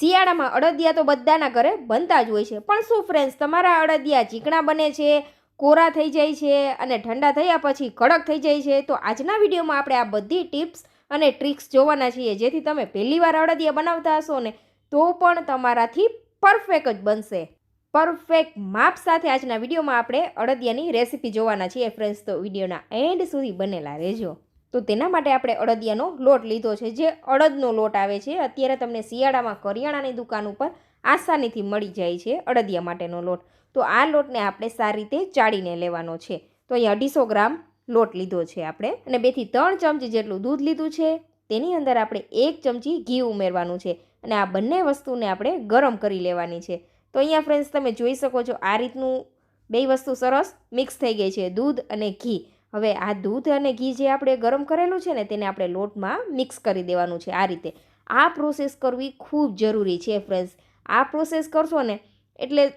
શિયાળામાં અડદિયા તો બધાના ઘરે બનતા જ હોય છે. પણ શું ફ્રેન્ડ્સ તમારા અડદિયા ચીકણા બને છે, કોરા થઈ જાય છે અને ઠંડા થયા પછી કડક થઈ જાય છે, તો આજના વિડીયોમાં આપણે આ બધી ટિપ્સ અને ટ્રિક્સ જોવાના છીએ. જેથી તમે પહેલીવાર અડદિયા બનાવતા હશો ને, તો પણ તમારાથી પરફેક્ટ જ બનશે. પરફેક્ટ માપ સાથે આજના વિડીયોમાં આપણે અડદિયાની રેસીપી જોવાના છીએ ફ્રેન્ડ્સ તો વિડીયોના એન્ડ સુધી બનેલા રહેજો. તો તેના માટે આપણે અડદિયાનો લોટ લીધો છે. જે અડદનો લોટ આવે છે, અત્યારે તમને શિયાળામાં કરિયાણાની દુકાન ઉપર આસાનીથી મળી જાય છે અડદિયા માટેનો લોટ. તો આ લોટને આપણે સારી રીતે ચાળીને લેવાનો છે. તો અહીં અઢીસો ગ્રામ લોટ લીધો છે આપણે. અને બેથી ત્રણ ચમચી જેટલું દૂધ લીધું છે. તેની અંદર આપણે એક ચમચી ઘી ઉમેરવાનું છે. અને આ બંને વસ્તુને આપણે ગરમ કરી લેવાની છે. તો અહીંયા ફ્રેન્ડ્સ તમે જોઈ શકો છો આ રીતનું બે વસ્તુ સરસ મિક્સ થઈ ગઈ છે. દૂધ અને ઘી. હવે આ દૂધ અને ઘી જે આપણે ગરમ કરેલું છે ને, તેને આપણે લોટમાં મિક્સ કરી દેવાનું છે આ રીતે. આ પ્રોસેસ કરવી ખૂબ જરૂરી છે ફ્રેન્ડ્સ આ પ્રોસેસ કરશો ને, એટલે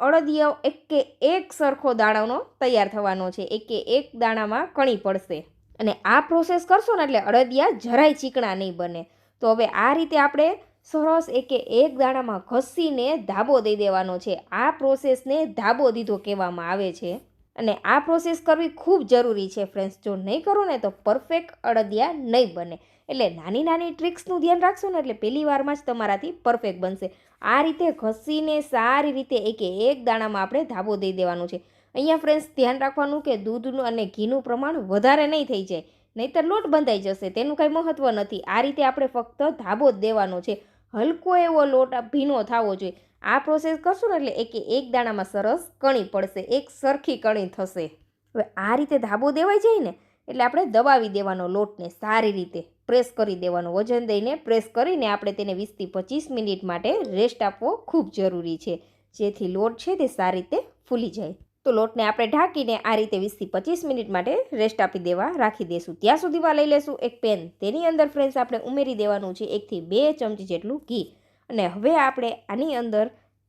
અડદિયાઓ એકે એક સરખો દાણાનો તૈયાર થવાનો છે. એકે એક દાણામાં કણી પડશે. અને આ પ્રોસેસ કરશો ને, એટલે અડદિયા જરાય ચીકણા નહીં બને. તો હવે આ રીતે આપણે સરસ એકે એક દાણામાં ઘસીને ધાબો દઈ દેવાનો છે. આ પ્રોસેસને ધાબો દીધો કહેવામાં આવે છે. અને આ પ્રોસેસ કરવી ખૂબ જરૂરી છે ફ્રેન્ડ્સ જો નહીં કરો ને તો પરફેક્ટ અડદિયા નહીં બને. એટલે નાની નાની ટ્રિક્સનું ધ્યાન રાખશો ને એટલે પહેલી વારમાં જ તમારાથી પરફેક્ટ બનશે. આ રીતે ઘસીને સારી રીતે એકે એક દાણામાં આપણે ધાબો દઈ દેવાનું છે. અહીંયા ફ્રેન્ડ્સ ધ્યાન રાખવાનું કે દૂધનું અને ઘીનું પ્રમાણ વધારે નહીં થઈ જાય. નહીંતર લોટ બંધાઈ જશે. તેનું કાંઈ મહત્ત્વ નથી. આ રીતે આપણે ફક્ત ધાબો જ દેવાનો છે. હલકો એવો લોટ ભીનો થવો જોઈએ. આ પ્રોસેસ કરશું ને એટલે એકે એક દાણામાં સરસ કણી પડશે, એક સરખી કણી થશે. હવે આ રીતે ધાબો દેવાઈ જાય ને એટલે આપણે દબાવી દેવાનો લોટને સારી રીતે પ્રેસ કરી દેવાનો, વજન દઈને પ્રેસ કરીને આપણે તેને વીસથી પચીસ મિનિટ માટે રેસ્ટ આપવો ખૂબ જરૂરી છે. જેથી લોટ છે તે સારી રીતે ફૂલી જાય. તો લોટને આપણે ઢાંકીને આ રીતે વીસથી પચીસ મિનિટ માટે રેસ્ટ આપી દેવા, રાખી દઈશું ત્યાં સુધીમાં લઈ લેશું. એક પેન, તેની અંદર ફ્રેન્ડ્સ આપણે ઉમેરી દેવાનું છે એકથી બે ચમચી જેટલું ઘી. અને હવે આપણે આની અંદર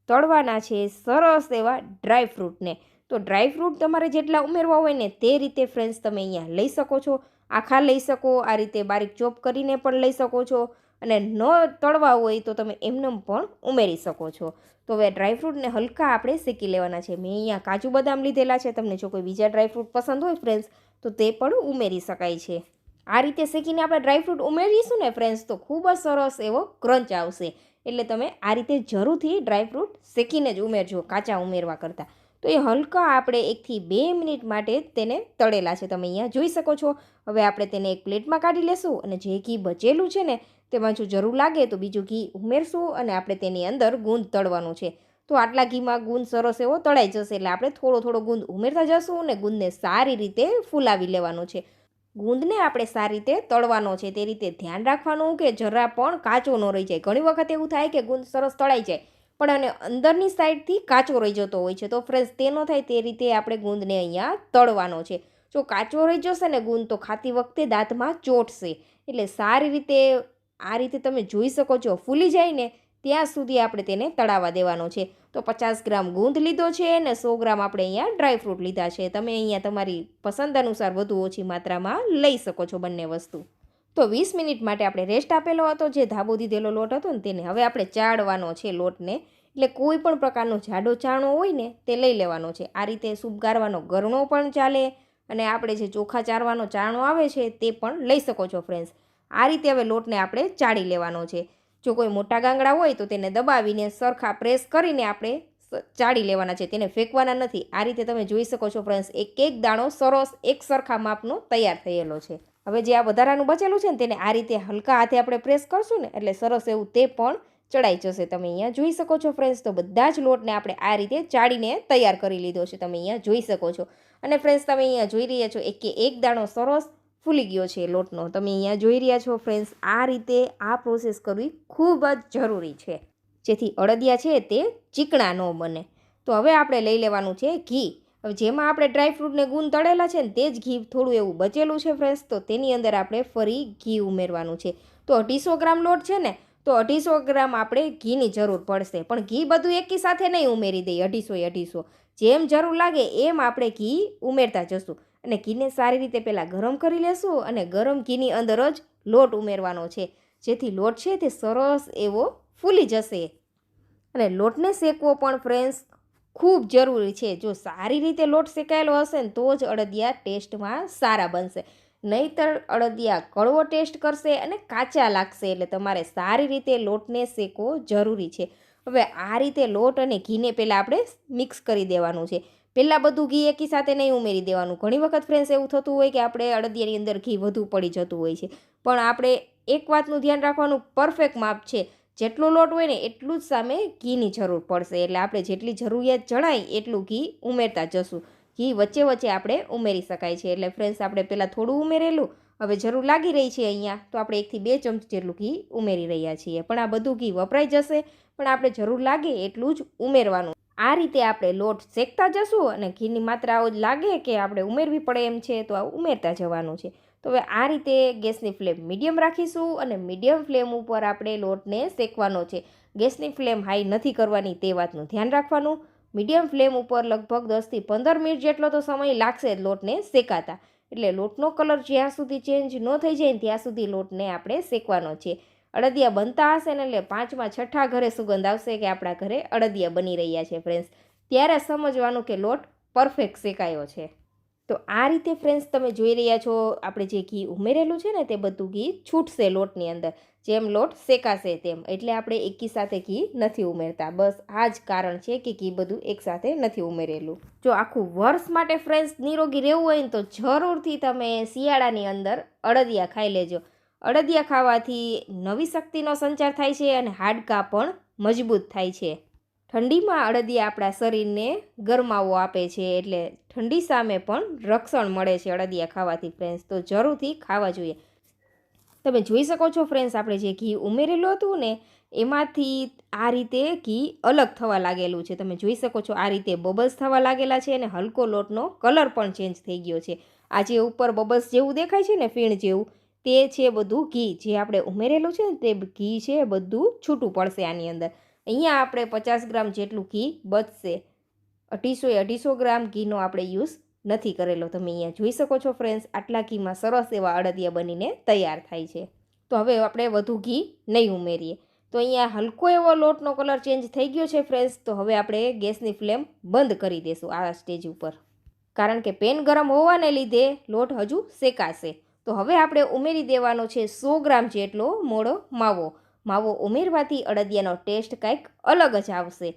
તળવાના છે સરસ એવા ડ્રાયફ્રૂટને તો ડ્રાયફ્રૂટ તમારે જેટલા ઉમેરવા હોય ને તે રીતે ફ્રેન્ડ્સ તમે અહીંયા લઈ શકો છો. આખા લઈ શકો, આ રીતે બારીક ચોપ કરીને પણ લઈ શકો છો. અને ન તળવા હોય તો તમે એમનેમ પણ ઉમેરી શકો છો. તો હવે ડ્રાયફ્રૂટને હલકા આપણે શેકી લેવાના છે. મેં અહીંયા કાજુ બદામ લીધેલા છે. તમને જો કોઈ બીજા ડ્રાયફ્રૂટ પસંદ હોય ફ્રેન્ડ્સ તો તે પણ ઉમેરી શકાય છે. આ રીતે શેકીને આપણે ડ્રાયફ્રૂટ ઉમેરીશું ને ફ્રેન્ડ્સ તો ખૂબ જ સરસ એવો ક્રંચ આવશે. એટલે તમે આ રીતે જરૂરથી ડ્રાયફ્રૂટ શેકીને જ ઉમેરજો, કાચા ઉમેરવા કરતાં. તો એ હલકા આપણે એકથી બે મિનિટ માટે તેને તળેલા છે. તમે અહીંયા જોઈ શકો છો. હવે આપણે તેને એક પ્લેટમાં કાઢી લેશું અને જે ઘી બચેલું છે ને, તેમાં જો જરૂર લાગે તો બીજું ઘી ઉમેરશું અને આપણે તેની અંદર ગુંદ તળવાનું છે. તો આટલા ઘીમાં ગુંદ સરસ એવો તળાઈ જશે એટલે આપણે થોડો થોડો ગુંદ ઉમેરતા જશું અને ગુંદને સારી રીતે ફૂલાવી લેવાનું છે. ગુંદને આપણે સારી રીતે તળવાનો છે તે રીતે ધ્યાન રાખવાનું કે જરા પણ કાચો ન રહી જાય. ઘણી વખત એવું થાય કે ગુંદ સરસ તળાઈ જાય, પણ અને અંદરની સાઈડથી કાચો રહી જતો હોય છે. તો ફ્રેન્ડ્સ તે ન થાય તે રીતે આપણે ગુંદને અહીંયા તળવાનો છે. જો કાચો રહી જશે ને ગુંદ તો ખાતી વખતે દાંતમાં ચોટશે. એટલે સારી રીતે આ રીતે તમે જોઈ શકો છો. ફૂલી જાય ને ત્યાં સુધી આપણે તેને તળાવવા દેવાનો છે. તો પચાસ ગ્રામ ગુંદ લીધો છે અને સો ગ્રામ આપણે અહીંયા ડ્રાયફ્રૂટ લીધા છે. તમે અહીંયા તમારી પસંદ અનુસાર વધુ ઓછી માત્રામાં લઈ શકો છો બંને વસ્તુ. તો વીસ મિનિટ માટે આપણે રેસ્ટ આપેલો હતો, જે ધાબો દીધેલો લોટ હતો ને તેને હવે આપણે ચાળવાનો છે લોટને. એટલે કોઈ પણ પ્રકારનો જાડો ચાણો હોય ને તે લઈ લેવાનો છે. આ રીતે સૂપ ગારવાનો ગરણો પણ ચાલે અને આપણે જે ચોખા ચારવાનો ચાણો આવે છે તે પણ લઈ શકો છો ફ્રેન્ડ્સ આ રીતે હવે લોટને આપણે ચાળી લેવાનો છે. જો કોઈ મોટા ગાંગડા હોય તો તેને દબાવીને સરખા પ્રેસ કરીને આપણે ચાળી લેવાના છે. તેને ફેંકવાના નથી. આ રીતે તમે જોઈ શકો છો ફ્રેન્ડ્સ એક એક દાણો સરસ, એક સરખા માપનો તૈયાર થયેલો છે. હવે જે આ વધારાનું બચેલું છે ને તેને આ રીતે હલકા હાથે આપણે પ્રેસ કરશું ને એટલે સરસ એવું તે પણ ચડાઈ જશે. તમે અહીંયા જોઈ શકો છો ફ્રેન્ડ્સ, તો બધા જ લોટને આપણે આ રીતે ચાળીને તૈયાર કરી લીધો છે. તમે અહીંયા જોઈ શકો છો. અને ફ્રેન્ડ્સ, તમે અહીંયા જોઈ રહ્યા છો એક કે એક દાણો સરસ ફૂલી ગયો છે લોટનો. તમે અહીંયા જોઈ રહ્યા છો ફ્રેન્ડ્સ આ રીતે આ પ્રોસેસ કરવી ખૂબ જ જરૂરી છે. જેથી અડદિયા છે તે ચીકણા ન બને. તો હવે આપણે લઈ લેવાનું છે ઘી. હવે જેમાં આપણે ડ્રાયફ્રૂટને ગુણ તળેલા છે ને તે જ ઘી થોડું એવું બચેલું છે ફ્રેન્ડ્સ તો તેની અંદર આપણે ફરી ઘી ઉમેરવાનું છે. તો અઢીસો ગ્રામ લોટ છે ને, તો અઢીસો ગ્રામ આપણે ઘીની જરૂર પડશે. પણ ઘી બધું એકી સાથે નહીં ઉમેરી દઈએ, અઢીસો અઢીસો. જેમ જરૂર લાગે એમ આપણે ઘી ઉમેરતા જશું. અને ઘીને સારી રીતે પહેલાં ગરમ કરી લેશું અને ગરમ ઘીની અંદર જ લોટ ઉમેરવાનો છે. જેથી લોટ છે તે સરસ એવો ફૂલી જશે. અને લોટને શેકવો પણ ફ્રેન્ડ્સ ખૂબ જરૂરી છે. જો સારી રીતે લોટ શેકાયેલો હશે ને તો જ અડદિયા ટેસ્ટમાં સારા બનશે. નહીંતર અડદિયા કડવો ટેસ્ટ કરશે અને કાચા લાગશે એટલે તમારે સારી રીતે લોટને શેકવો જરૂરી છે. હવે આ રીતે લોટ અને ઘીને પહેલાં આપણે મિક્સ કરી દેવાનું છે. પહેલાં બધું ઘી એકી સાથે નહીં ઉમેરી દેવાનું. ઘણી વખત ફ્રેન્ડ્સ એવું થતું હોય કે આપણે અડદિયાની અંદર ઘી વધુ પડી જતું હોય છે. પણ આપણે એક વાતનું ધ્યાન રાખવાનું પરફેક્ટ માપ છે. જેટલો લોટ હોય ને એટલું જ સામે ઘીની જરૂર પડશે. એટલે આપણે જેટલી જરૂરિયાત જણાય એટલું ઘી ઉમેરતા જશું. ઘી વચ્ચે વચ્ચે આપણે ઉમેરી શકાય છે. એટલે ફ્રેન્ડ્સ આપણે પહેલાં થોડું ઉમેરેલું. હવે જરૂર લાગી રહી છે અહીંયા. તો આપણે એકથી બે ચમચી જેટલું ઘી ઉમેરી રહ્યા છીએ. પણ આ બધું ઘી વપરાઈ જશે. પણ આપણે જરૂર લાગે એટલું જ ઉમેરવાનું. આ રીતે આપણે લોટ શેકતા જશું અને ઘીની માત્રા જ લાગે કે આપણે ઉમેરવી પડે એમ છે, તો આ ઉમેરતા જવાનું છે. તો હવે આ રીતે ગેસની ફ્લેમ મીડિયમ રાખીશું અને મીડિયમ ફ્લેમ ઉપર આપણે લોટને શેકવાનો છે. ગેસની ફ્લેમ હાઈ નથી કરવાની તે વાતનું ધ્યાન રાખવાનું. મીડિયમ ફ્લેમ ઉપર લગભગ દસથી પંદર મિનિટ જેટલો તો સમય લાગશે લોટને શેકાતા. એટલે લોટનો કલર જ્યાં સુધી ચેન્જ ન થઈ જાય ત્યાં સુધી લોટને આપણે શેકવાનો છે. અડદિયા બનતા હશે ને એટલે પાંચમાં છઠ્ઠા ઘરે સુગંધ આવશે કે આપણા ઘરે અડદિયા બની રહ્યા છે ફ્રેન્ડ્સ ત્યારે સમજવાનું કે લોટ પરફેક્ટ શેકાયો છે. તો આ રીતે ફ્રેન્ડ્સ તમે જોઈ રહ્યા છો, આપણે જે ઘી ઉમેરેલું છે ને તે બધું ઘી છૂટશે લોટની અંદર. જેમ લોટ શેકાશે તેમ. એટલે આપણે એકી સાથે ઘી નથી ઉમેરતા. બસ આ જ કારણ છે કે ઘી બધું એકસાથે નથી ઉમેરેલું. જો આખું વર્ષ માટે ફ્રેન્ડ્સ નિરોગી રહેવું હોય ને તો જરૂરથી તમે શિયાળાની અંદર અડદિયા ખાઈ લેજો. અડદિયા ખાવાથી નવી શક્તિનો સંચાર થાય છે અને હાડકાં પણ મજબૂત થાય છે. ઠંડીમાં અડદિયા આપણા શરીરને ગરમાવો આપે છે એટલે ઠંડી સામે પણ રક્ષણ મળે છે અડદિયા ખાવાથી ફ્રેન્ડ્સ તો જરૂરથી ખાવા જોઈએ. તમે જોઈ શકો છો ફ્રેન્ડ્સ આપણે જે ઘી ઉમેરેલું હતું ને, એમાંથી આ રીતે ઘી અલગ થવા લાગેલું છે. તમે જોઈ શકો છો આ રીતે બબલ્સ થવા લાગેલા છે અને હલકો લોટનો કલર પણ ચેન્જ થઈ ગયો છે. આ જે ઉપર બબલ્સ જેવું દેખાય છે ને, ફીણ જેવું તે છે બધું ઘી. જે આપણે ઉમેરેલું છે ને તે ઘી છે બધું છૂટું પડશે આની અંદર. અહીંયા આપણે પચાસ ગ્રામ જેટલું ઘી બચશે. અઢીસો એ અઢીસો ગ્રામ ઘીનો આપણે યુઝ નથી કરેલો. તમે અહીંયા જોઈ શકો છો ફ્રેન્ડ્સ, આટલા ઘીમાં સરસ એવા અડદિયા બનીને તૈયાર થાય છે. તો હવે આપણે વધુ ઘી નહીં ઉમેરીએ. તો અહીંયા હલકો એવો લોટનો કલર ચેન્જ થઈ ગયો છે ફ્રેન્ડ્સ, તો હવે આપણે ગેસની ફ્લેમ બંધ કરી દઈશું આ સ્ટેજ ઉપર. કારણ કે પેન ગરમ હોવાને લીધે લોટ હજુ શેકાશે. તો હવે આપણે ઉમેરી દેવાનો છે સો ગ્રામ જેટલો મોડો માવો. માવો ઉમેરવાથી અડદિયાનો ટેસ્ટ કંઈક અલગ જ આવશે.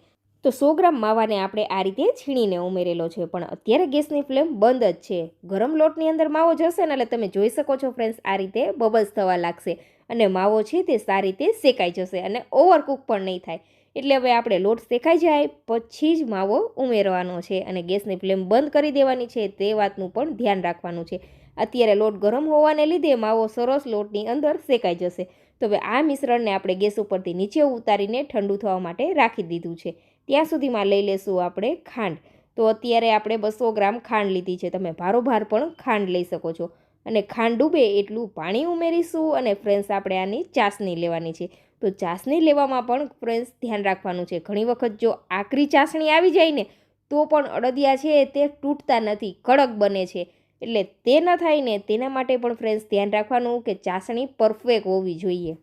તો સો ગ્રામ માવાને આપણે આ રીતે છીણીને ઉમેરેલો છે, પણ અત્યારે ગેસની ફ્લેમ બંધ જ છે. ગરમ લોટની અંદર માવો જશે ને એટલે તમે જોઈ શકો છો ફ્રેન્ડ્સ, આ રીતે બબલ્સ થવા લાગશે અને માવો છે તે સારી રીતે શેકાઈ જશે અને ઓવરકુક પણ નહીં થાય. એટલે હવે આપણે લોટ શેકાઈ જાય, પછી જ માવો ઉમેરવાનો છે અને ગેસની ફ્લેમ બંધ કરી દેવાની છે તે વાતનું પણ ધ્યાન રાખવાનું છે. અત્યારે લોટ ગરમ હોવાને લીધે માવો સરસ લોટની અંદર શેકાઈ જશે. તો હવે આ મિશ્રણને આપણે ગેસ ઉપરથી નીચે ઉતારીને ઠંડુ થવા માટે રાખી દીધું છે. ત્યાં સુધીમાં લઈ લેશું આપણે ખાંડ. તો અત્યારે આપણે બસો ગ્રામ ખાંડ લીધી છે. તમે ભારોભાર પણ ખાંડ લઈ શકો છો. અને ખાંડ ડૂબે એટલું પાણી ઉમેરીશું અને ફ્રેન્ડ્સ આપણે આની ચાસણી લેવાની છે. તો ચાસણી લેવામાં પણ ફ્રેન્ડ્સ ધ્યાન રાખવાનું છે. ઘણી વખત જો આકરી ચાસણી આવી જાય ને, તો પણ અડદિયા છે તે તૂટતા નથી. કડક બને છે. એટલે તે ન થાય ને તેના માટે પણ ફ્રેન્ડ્સ ધ્યાન રાખવાનું કે ચાસણી પરફેક્ટ હોવી જોઈએ.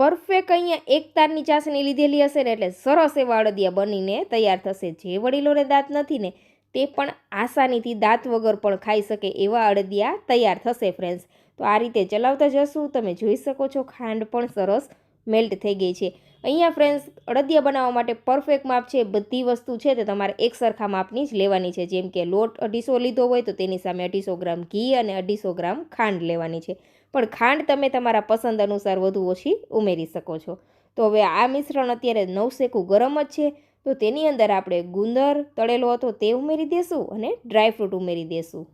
પરફેક્ટ અહીંયા એક તારની ચાસણી લીધેલી હશે ને એટલે સરસ એવા અડદિયા બનીને તૈયાર થશે. જે વડીલોને દાંત નથી ને તે પણ આસાનીથી દાંત વગર પણ ખાઈ શકે એવા અડદિયા તૈયાર થશે ફ્રેન્ડ્સ તો આ રીતે ચલાવતા જશું. તમે જોઈ શકો છો ખાંડ પણ સરસ મેલ્ટ થઈ ગઈ છે. અહીંયા ફ્રેન્ડ્સ અડદિયા બનાવવા માટે પરફેક્ટ માપ છે, બધી વસ્તુ છે તે તમારે એક સરખા માપની જ લેવાની છે. જેમ કે લોટ અઢીસો લીધો હોય તો તેની સામે અઢીસો ગ્રામ ઘી અને અઢીસો ગ્રામ ખાંડ લેવાની છે. પણ ખાંડ તમે તમારા પસંદ અનુસાર વધુ ઓછી ઉમેરી શકો છો. તો હવે આ મિશ્રણ અત્યારે નવસેકું ગરમ જ છે. તો તેની અંદર આપણે ગુંદર તળેલો હતો તે ઉમેરી દેશું અને ડ્રાયફ્રૂટ ઉમેરી દેશું.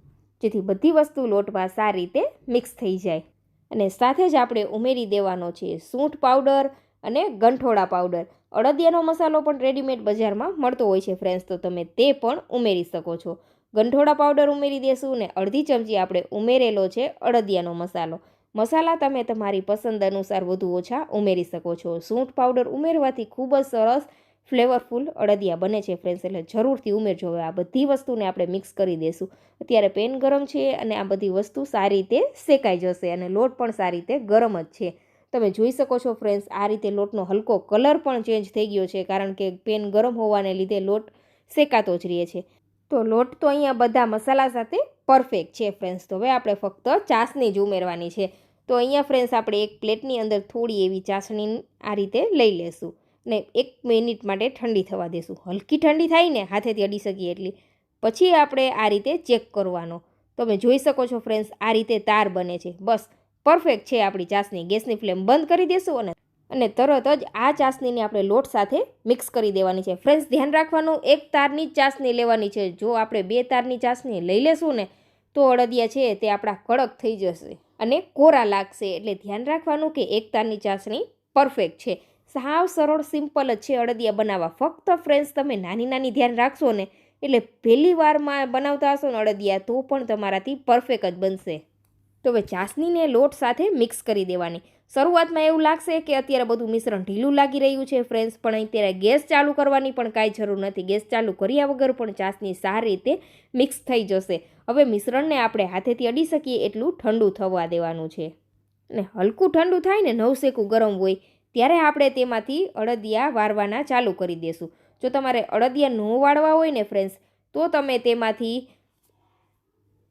જેથી બધી વસ્તુ લોટમાં સારી રીતે મિક્સ થઈ જાય. અને સાથે જ આપણે ઉમેરી દેવાનો છે સૂંઠ પાવડર અને ગંઠોડા પાવડર. અડદિયાનો મસાલો પણ રેડીમેડ બજારમાં મળતો હોય છે ફ્રેન્ડ્સ તો તમે તે પણ ઉમેરી શકો છો. ગંઠોડા પાવડર ઉમેરી દેશું ને અડધી ચમચી આપણે ઉમેરેલો છે અડદિયાનો મસાલો. મસાલા તમે તમારી પસંદ અનુસાર વધુ ઓછા ઉમેરી શકો છો. સૂંઠ પાવડર ઉમેરવાથી ખૂબ જ સરસ ફ્લેવરફુલ અડદિયા બને છે ફ્રેન્ડ્સ એટલે જરૂરથી ઉમેરજો. હવે આ બધી વસ્તુને આપણે મિક્સ કરી દઈશું અત્યારે પેન ગરમ છે અને આ બધી વસ્તુ સારી રીતે શેકાઈ જશે અને લોટ પણ સારી રીતે ગરમ જ છે. તમે જોઈ શકો છો ફ્રેન્ડ્સ આ રીતે લોટનો હલકો કલર પણ ચેન્જ થઈ ગયો છે, કારણ કે પેન ગરમ હોવાને લીધે લોટ શેકાતો જ રહે છે. તો લોટ તો અહીંયા બધા મસાલા સાથે પરફેક્ટ છે ફ્રેન્ડ્સ તો હવે આપણે ફક્ત ચાસણી જ ઉમેરવાની છે. તો અહીંયા ફ્રેન્ડ્સ આપણે એક પ્લેટની અંદર થોડી એવી ચાસણી આ રીતે લઈ લેશું ને એક મિનિટ માટે ઠંડી થવા દેશું. હલકી ઠંડી થાય ને હાથેથી અડી શકીએ એટલી. પછી આપણે આ રીતે ચેક કરવાનો. તમે જોઈ શકો છો ફ્રેન્ડ્સ આ રીતે તાર બને છે. બસ પરફેક્ટ છે આપણી ચાસણી. ગેસની ફ્લેમ બંધ કરી દેશું અને અને તરત જ આ ચાસણીને આપણે લોટ સાથે મિક્સ કરી દેવાની છે. ફ્રેન્ડ્સ, ધ્યાન રાખવાનું, એક તારની ચાસણી લેવાની છે. જો આપણે બે તારની ચાસણી લઈ લેશું ને તો અડદિયા છે તે આપણા કડક થઈ જશે અને કોરા લાગશે. એટલે ધ્યાન રાખવાનું કે એક તારની ચાસણી પરફેક્ટ છે. સાવ સરળ, સિમ્પલ જ છે અડદિયા બનાવવા. ફક્ત ફ્રેન્ડ્સ, તમે નાની નાની ધ્યાન રાખશો ને એટલે પહેલી વારમાં બનાવતા હશો ને અડદિયા, તો પણ તમારાથી પરફેક્ટ જ બનશે. તો હવે ચાસણીને લોટ સાથે મિક્સ કરી દેવાની. શરૂઆતમાં એવું લાગશે કે અત્યારે બધું મિશ્રણ ઢીલું લાગી રહ્યું છે ફ્રેન્ડ્સ પણ અત્યારે ગેસ ચાલુ કરવાની પણ કાંઈ જરૂર નથી. ગેસ ચાલુ કર્યા વગર પણ ચાસણી સારી રીતે મિક્સ થઈ જશે. હવે મિશ્રણને આપણે હાથેથી અડી શકીએ એટલું ઠંડુ થવા દેવાનું છે. અને હલકું ઠંડુ થાય ને નવસેકું ગરમ હોય, ત્યારે આપણે તેમાંથી અડદિયા વારવાના ચાલુ કરી દેશું. જો તમારે અડદિયા ન વાળવા હોય ને ફ્રેન્ડ્સ તો તમે તેમાંથી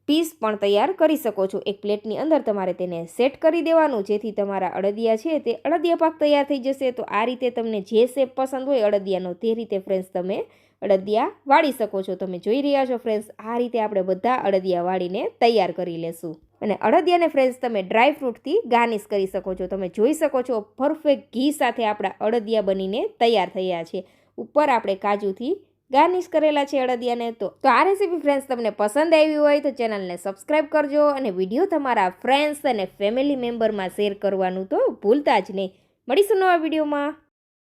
પીસ પણ તૈયાર કરી શકો છો. એક પ્લેટની અંદર તમારે તેને સેટ કરી દેવાનું. જેથી તમારા અડદિયા છે તે અડદિયા પાક તૈયાર થઈ જશે. તો આ રીતે તમને જે શેપ પસંદ હોય અડદિયાનો તે રીતે ફ્રેન્ડ્સ તમે અડદિયા વાળી શકો છો. તમે જોઈ રહ્યા છો ફ્રેન્ડ્સ આ રીતે આપણે બધા અડદિયા વાળીને તૈયાર કરી લેશું. અને અડદિયાને ફ્રેન્ડ્સ તમે ડ્રાય ફ્રૂટથી ગાર્નિશ કરી શકો છો. તમે જોઈ શકો છો પરફેક્ટ ઘી સાથે આપણા અડદિયા બનીને તૈયાર થયા છે. ઉપર આપણે કાજુથી ગાર્નિશ કરેલા છે અડદિયાને તો. તો આ રેસીપી ફ્રેન્ડ્સ તમને પસંદ આવી હોય તો ચેનલને સબસ્ક્રાઈબ કરજો અને વીડિયો તમારા ફ્રેન્ડ્સ અને ફેમિલી મેમ્બરમાં શેર કરવાનું તો ભૂલતા જ નહીં. મળીશું નવા વિડીયોમાં